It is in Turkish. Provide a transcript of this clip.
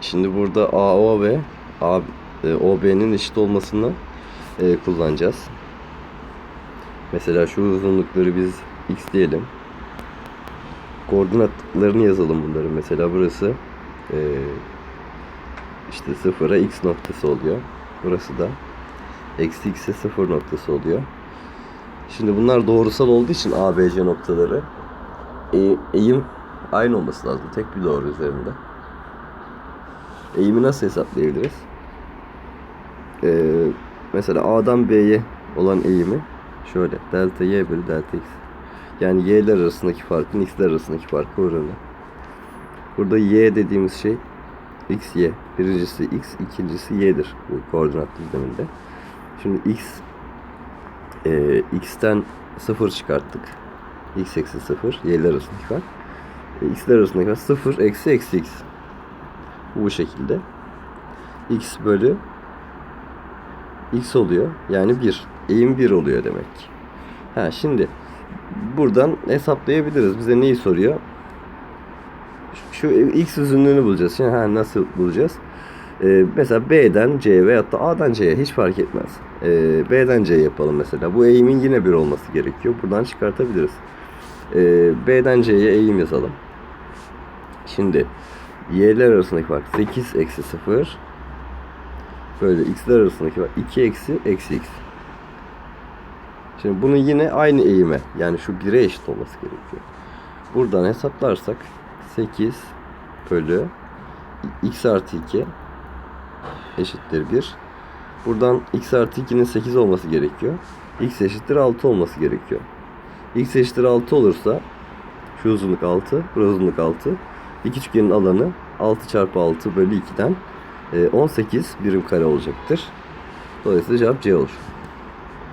Şimdi burada AO ve e, OB'nin eşit olmasını e, kullanacağız. Mesela şu uzunlukları biz x diyelim. Koordinatlarını yazalım bunları. Mesela burası e, işte sıfıra x noktası oluyor. Burası da eksi x'e sıfır noktası oluyor. Şimdi bunlar doğrusal olduğu için ABC noktaları e, eğim aynı olması lazım. Tek bir doğru üzerinde. Eğimi nasıl hesaplayabiliriz? Ee, mesela A'dan B'ye olan eğimi şöyle. Delta Y bölü delta X. Yani Y'ler arasındaki farkın X'ler arasındaki farkı oranı. Burada Y dediğimiz şey X, Y. Birincisi X, ikincisi Y'dir bu koordinat düzleminde. Şimdi X e, X'ten 0 çıkarttık. X eksi 0. Y'ler arasındaki fark. E, X'ler arasındaki fark 0 eksi eksi X. Bu şekilde. X bölü X oluyor. Yani 1. Eğim 1 oluyor demek. Ha şimdi buradan hesaplayabiliriz. Bize neyi soruyor? Şu X uzunluğunu bulacağız. Şimdi ha, nasıl bulacağız? Ee, mesela B'den C veyahut da A'dan C'ye hiç fark etmez. Ee, B'den C yapalım mesela. Bu eğimin yine 1 olması gerekiyor. Buradan çıkartabiliriz. Ee, B'den C'ye eğim yazalım. Şimdi y'ler arasındaki fark 8 eksi 0 böyle x'ler arasındaki fark 2 eksi eksi x. Şimdi bunu yine aynı eğime yani şu 1'e eşit olması gerekiyor. Buradan hesaplarsak 8 bölü x artı 2 eşittir 1. Buradan x artı 2'nin 8 olması gerekiyor. x eşittir 6 olması gerekiyor. x eşittir 6 olursa şu uzunluk 6, bu uzunluk 6. İki üçgenin alanı 6 çarpı 6 bölü 2'den e, 18 birim kare olacaktır. Dolayısıyla cevap C olur.